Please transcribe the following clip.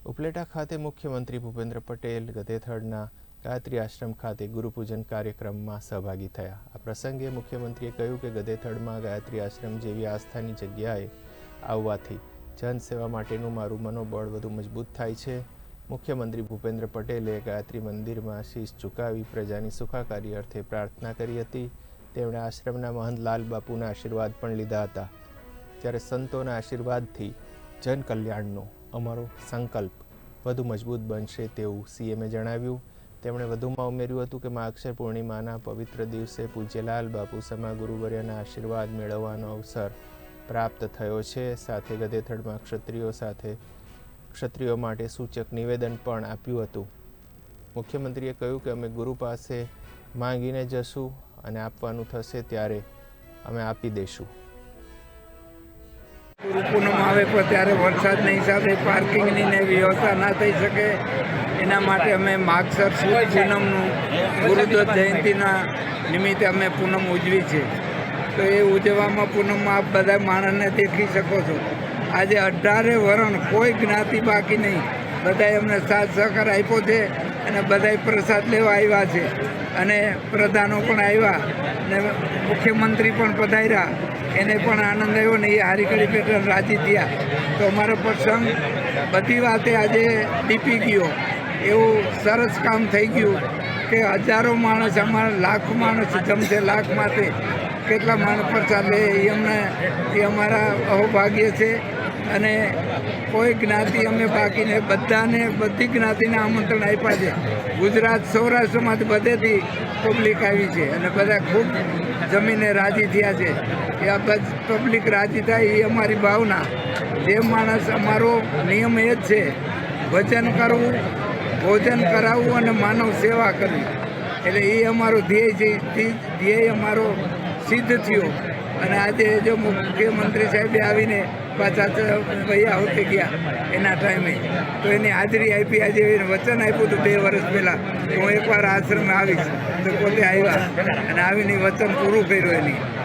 ઉપલેટા ખાતે મુખ્યમંત્રી ભૂપેન્દ્ર પટેલ ગધેથડના ગાયત્રી આશ્રમ ખાતે ગુરુપૂજન કાર્યક્રમમાં સહભાગી થયા. આ પ્રસંગે મુખ્યમંત્રીએ કહ્યું કે ગધેથડમાં ગાયત્રી આશ્રમ જેવી આસ્થાની જગ્યાએ આવવાથી જનસેવા માટેનું મારું મનોબળ વધુ મજબૂત થાય છે. મુખ્યમંત્રી ભૂપેન્દ્ર પટેલે ગાયત્રી મંદિરમાં શીશ ઝુકાવી પ્રજાની સુખાકારી અર્થે પ્રાર્થના કરી હતી. તેમણે આશ્રમના મહંત લાલ બાપુના આશીર્વાદ પણ લીધા હતા. જ્યારે સંતોના આશીર્વાદથી જનકલ્યાણનો અમારો સંકલ્પ વધુ મજબૂત બનશે તેવું સીએમે જણાવ્યું. તેમણે વધુમાં ઉમેર્યું હતું કે માક્ષર પૂર્ણિમાના પવિત્ર દિવસે પૂજ્યલાલ બાપુ સમા ગુરુવર્યના આશીર્વાદ મેળવવાનો અવસર પ્રાપ્ત થયો છે. સાથે ગધેથડમાં ક્ષત્રિયો સાથે ક્ષત્રિયો માટે સૂચક નિવેદન પણ આપ્યું હતું. મુખ્યમંત્રીએ કહ્યું કે અમે ગુરુ પાસે માંગીને જશું અને આપવાનું થશે ત્યારે અમે આપી દઈશું પૂનમ આવે પણ ત્યારે વરસાદના હિસાબે પાર્કિંગની ને વ્યવસ્થા ના થઈ શકે. એના માટે અમે માગસર સુદ પૂનમનું ગુરુદત્ત જયંતિના નિમિત્તે અમે પૂનમ ઉજવી છે. તો એ ઉજવવામાં પૂનમમાં આપ બધા માણસને દેખી શકો છો. આજે અઢારે વરણ કોઈ જ્ઞાતિ બાકી નહીં. બધાએ અમને સાથ સહકાર આપ્યો છે. અને બધા પ્રસાદ લેવા આવ્યા છે. અને પ્રધાનો પણ આવ્યા ને મુખ્યમંત્રી પણ પધાર્યા. એને પણ આનંદ આવ્યો ને એ હારીકડી પેટર્ન રાજી થયા. તો અમારો પ્રસંગ બધી વાતે આજે દીપી ગયો. એવું સરસ કામ થઈ ગયું કે હજારો માણસ અમારા લાખ માણસ જમશે લાખ માટે કેટલા માણસ પ્રસાદ લે એ અમને, એ અમારા અહોભાગ્ય છે. અને કોઈ જ્ઞાતિ અમે બાકીને બધાને, બધી જ્ઞાતિને આમંત્રણ આપ્યા છે. ગુજરાત સૌરાષ્ટ્રમાંથી બધેથી પબ્લિક આવી છે અને બધા ખૂબ જમીને રાજી થયા છે એ આ બધ પબ્લિક રાજી થાય એ અમારી ભાવના. જે માણસ અમારો નિયમ એ જ છે, ભજન કરવું, ભોજન કરાવવું અને માનવ સેવા કરવી. એટલે એ અમારો ધ્યેય છે ધ્યેય અમારો સિદ્ધ થયો. અને આજે જો મુખ્યમંત્રી સાહેબે આવીને પાછા વૈયા હોતે ગયા એના ટાઈમે. તો એની હાજરી આપી, આજે વચન આપ્યું હતું બે વર્ષ પહેલાં. હું એકવાર આશ્રમે આવીશ. તો પોતે આવ્યા અને આવીને વચન પૂરું કર્યું એની.